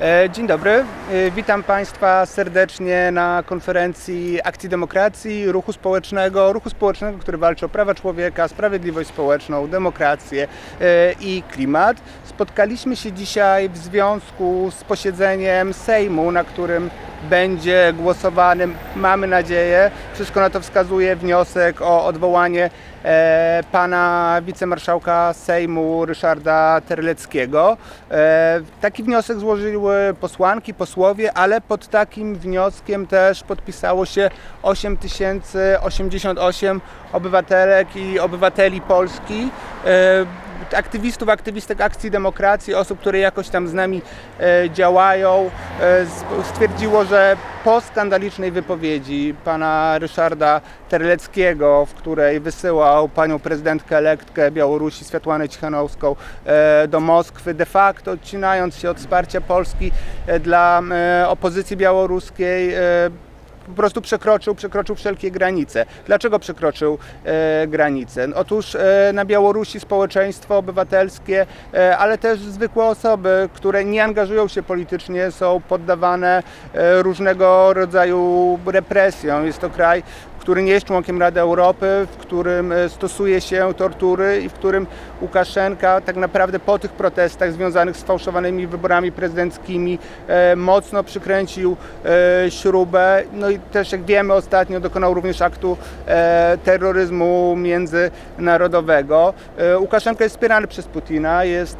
E, Dzień dobry, E, witam Państwa serdecznie na konferencji Akcji Demokracji, Ruchu Społecznego, Ruchu Społecznego, który walczy o prawa człowieka, sprawiedliwość społeczną, demokrację e, i klimat. Spotkaliśmy się dzisiaj w związku z posiedzeniem Sejmu, na którym będzie głosowany, mamy nadzieję, wszystko na to wskazuje wniosek o odwołanie pana wicemarszałka Sejmu Ryszarda Terleckiego. E, taki wniosek złożyły posłanki, posłowie, ale pod takim wnioskiem też podpisało się 8088 obywatelek i obywateli Polski. Aktywistów, aktywistek Akcji Demokracji, osób, które jakoś tam z nami e, działają, e, stwierdziło, że po skandalicznej wypowiedzi pana Ryszarda Terleckiego, w której wysyłał panią prezydentkę elektkę Białorusi Światłanę Cichanowską e, do Moskwy, de facto odcinając się od wsparcia Polski dla opozycji białoruskiej, po prostu przekroczył, przekroczył wszelkie granice. Dlaczego przekroczył e, granice? Otóż e, na Białorusi społeczeństwo obywatelskie, e, ale też zwykłe osoby, które nie angażują się politycznie, są poddawane e, różnego rodzaju represjom. Jest to kraj, który nie jest członkiem Rady Europy, w którym e, stosuje się tortury i w którym Łukaszenka tak naprawdę po tych protestach związanych z fałszowanymi wyborami prezydenckimi e, mocno przykręcił e, śrubę. No i też jak wiemy ostatnio dokonał również aktu terroryzmu międzynarodowego. Łukaszenka jest wspierany przez Putina, jest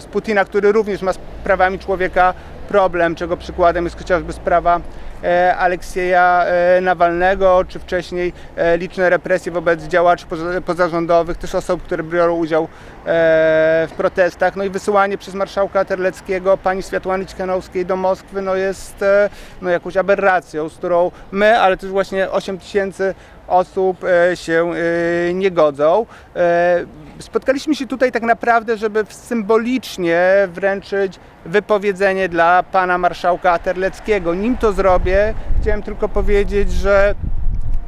z Putina, który również ma z prawami człowieka problem, czego przykładem jest chociażby sprawa e, Aleksieja e, Nawalnego, czy wcześniej e, liczne represje wobec działaczy poza- pozarządowych, też osób, które biorą udział w protestach. No i wysyłanie przez marszałka Terleckiego pani Światłany Cichanowskiej do Moskwy no jest no, jakąś aberracją, z którą my, ale też właśnie 8 tysięcy osób e, się e, nie godzą. E, Spotkaliśmy się tutaj tak naprawdę, żeby symbolicznie wręczyć wypowiedzenie dla pana marszałka Terleckiego. Nim to zrobię, chciałem tylko powiedzieć, że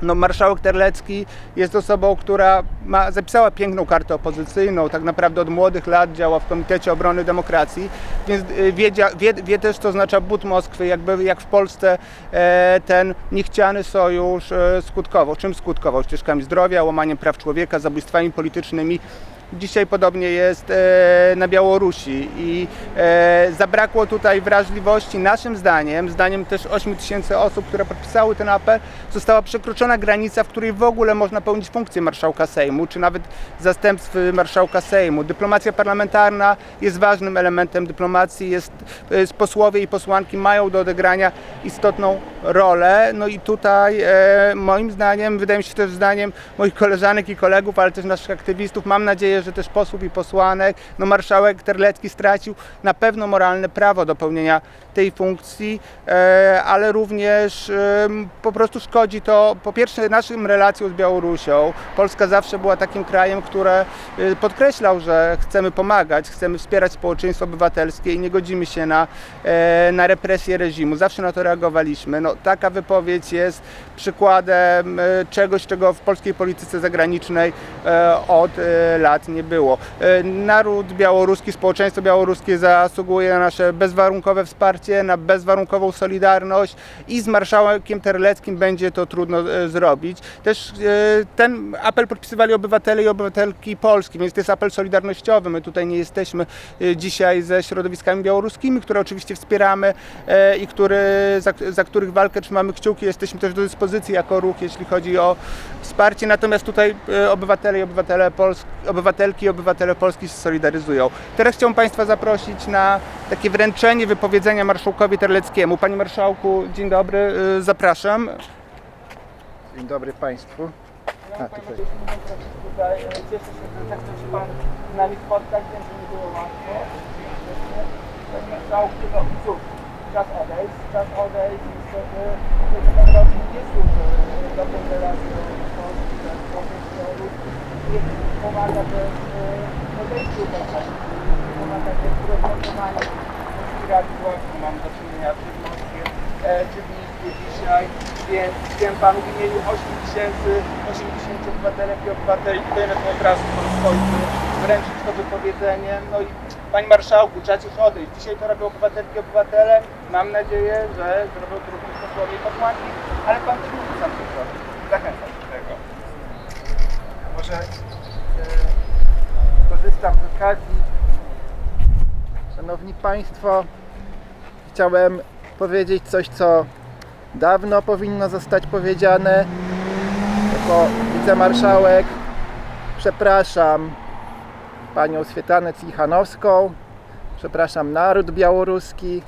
no, marszałek Terlecki jest osobą, która ma, zapisała piękną kartę opozycyjną, tak naprawdę od młodych lat działa w Komitecie Obrony Demokracji, więc y, wiedzia, wie, wie też, co oznacza but Moskwy, jakby jak w Polsce e, ten niechciany sojusz e, skutkował. Czym skutkował? Ścieżkami zdrowia, łamaniem praw człowieka, zabójstwami politycznymi. Dzisiaj podobnie jest e, na Białorusi i e, zabrakło tutaj wrażliwości. Naszym zdaniem, zdaniem też 8 tysięcy osób, które podpisały ten apel, została przekroczona granica, w której w ogóle można pełnić funkcję marszałka Sejmu, czy nawet zastępstw marszałka Sejmu. Dyplomacja parlamentarna jest ważnym elementem dyplomacji, jest, jest posłowie i posłanki mają do odegrania istotną rolę. No i tutaj e, moim zdaniem, wydaje mi się też zdaniem moich koleżanek i kolegów, ale też naszych aktywistów, mam nadzieję, że też posłów i posłanek, no marszałek Terlecki stracił na pewno moralne prawo do pełnienia tej funkcji, e, ale również po prostu szkodzi to po pierwsze naszym relacjom z Białorusią. Polska zawsze była takim krajem, które e, podkreślał, że chcemy pomagać, chcemy wspierać społeczeństwo obywatelskie i nie godzimy się na, e, na represję reżimu. Zawsze na to reagowaliśmy. No, taka wypowiedź jest przykładem czegoś, czego w polskiej polityce zagranicznej od lat nie było. E, Naród białoruski, społeczeństwo białoruskie zasługuje na nasze bezwarunkowe wsparcie, na bezwarunkową solidarność i z marszałkiem Terleckim będzie to trudno e, zrobić. Też e, ten apel podpisywali obywatele i obywatelki Polski, więc to jest apel solidarnościowy. My tutaj nie jesteśmy dzisiaj ze środowiskami białoruskimi, które oczywiście wspieramy i który, za, za których walkę trzymamy kciuki. Jesteśmy też do dyspozycji jako ruch, jeśli chodzi o wsparcie. Natomiast tutaj obywatele i obywatele Polski, obywatelki i obywatele Polski się solidaryzują. Teraz chciałbym Państwa zaprosić na takie wręczenie wypowiedzenia marszałkowi Terleckiemu. Panie Marszałku, dzień dobry, e, zapraszam. Dzień dobry Państwu. A, tutaj. Tutaj cieszę się, że zechce się Pan z nami spotkać, wiem, że nie było łatwo. Panie Marszałku, no cóż, czas odejść, czas odejść, niestety ten rok nie służy dobrą relacją Polski białoruskim. Nie pomaga też e, odejściu Łukaszenki, pomaga też w inspiracji właśnie mam do czynienia czy w Moskwie, czy w Mińskie dzisiaj, więc wiem Panu w imieniu 8 tysięcy, 8 tysięcy obywatelek i obywateli, tutaj na tym obrazu stoi, wręczyć to wypowiedzenie. No i Panie Marszałku, czas już odejść. Dzisiaj to robią obywatelki i obywatele. Mam nadzieję, że zrobią to również posłowie posłanki, ale Pan też mógł sam się. Zachęcam do tego. Może korzystam z okazji. Szanowni Państwo, chciałem powiedzieć coś, co dawno powinno zostać powiedziane. Jako wicemarszałek przepraszam panią Swietanę Cichanowską, przepraszam naród białoruski,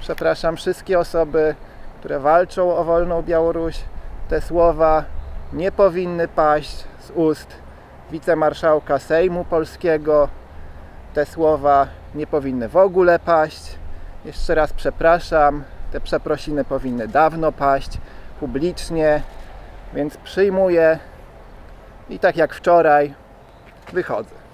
przepraszam wszystkie osoby, które walczą o wolną Białoruś. Te słowa nie powinny paść z ust wicemarszałka Sejmu Polskiego. Te słowa nie powinny w ogóle paść. Jeszcze raz przepraszam. Te przeprosiny powinny dawno paść publicznie, więc przyjmuję i tak jak wczoraj wychodzę.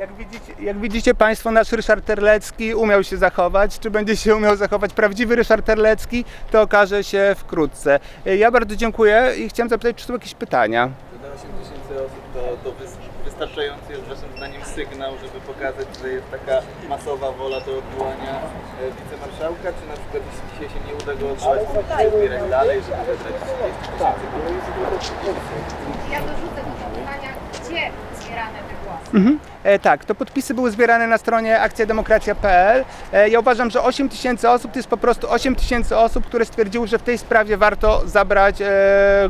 Jak widzicie, jak widzicie Państwo, nasz Ryszard Terlecki umiał się zachować. Czy będzie się umiał zachować prawdziwy Ryszard Terlecki, to okaże się wkrótce. Ja bardzo dziękuję i chciałem zapytać, czy są jakieś pytania? Na 8 tysięcy osób to, to wys- wystarczający jest waszym zdaniem sygnał, żeby pokazać, że jest taka masowa wola do odwołania e, wicemarszałka, czy na przykład jeśli dzisiaj się nie uda go odwołać, to będziecie zbierać dalej, żeby zebrać 30 tysięcy Ja dorzucę do pytania, gdzie zbierane głosy? E, tak, to podpisy były zbierane na stronie akcjademokracja.pl. E, ja uważam, że 8 tysięcy osób to jest po prostu 8 tysięcy osób, które stwierdziły, że w tej sprawie warto zabrać e,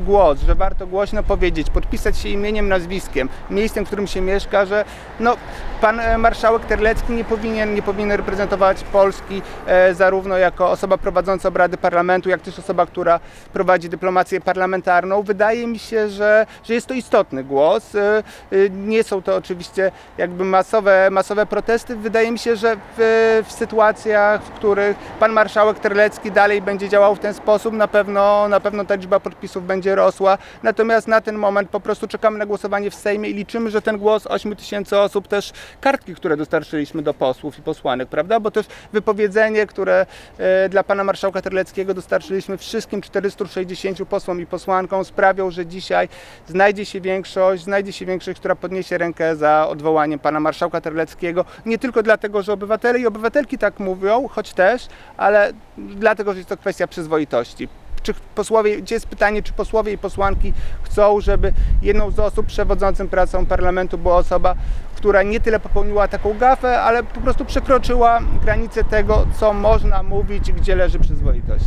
głos, że warto głośno powiedzieć, podpisać się imieniem, nazwiskiem, miejscem, w którym się mieszka, że no, pan e, marszałek Terlecki nie powinien, nie powinien reprezentować Polski e, zarówno jako osoba prowadząca obrady parlamentu, jak też osoba, która prowadzi dyplomację parlamentarną. Wydaje mi się, że, że jest to istotny głos. E, e, Nie są to oczywiście jakby masowe, masowe protesty. Wydaje mi się, że w, w sytuacjach, w których pan marszałek Terlecki dalej będzie działał w ten sposób, na pewno, na pewno ta liczba podpisów będzie rosła. Natomiast na ten moment po prostu czekamy na głosowanie w Sejmie i liczymy, że ten głos 8 tysięcy osób, też kartki, które dostarczyliśmy do posłów i posłanek, prawda? Bo też wypowiedzenie, które e, dla pana marszałka Terleckiego dostarczyliśmy wszystkim 460 posłom i posłankom sprawią, że dzisiaj znajdzie się większość, znajdzie się większość, która podniesie rękę za odwołaniem pana marszałka Terleckiego. Nie tylko dlatego, że obywatele i obywatelki tak mówią, choć też, ale dlatego, że jest to kwestia przyzwoitości. Czy posłowie, gdzie jest pytanie, czy posłowie i posłanki chcą, żeby jedną z osób przewodzącym pracą parlamentu była osoba, która nie tyle popełniła taką gafę, ale po prostu przekroczyła granicę tego, co można mówić, gdzie leży przyzwoitość.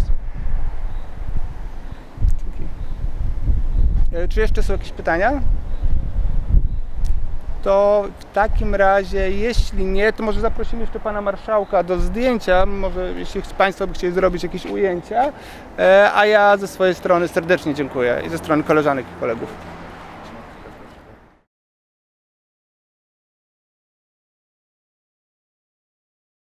E, Czy jeszcze są jakieś pytania? To w takim razie, jeśli nie, to może zaprosimy jeszcze pana marszałka do zdjęcia. Może jeśli Państwo by chcieli zrobić jakieś ujęcia. E, A ja ze swojej strony serdecznie dziękuję i ze strony koleżanek i kolegów.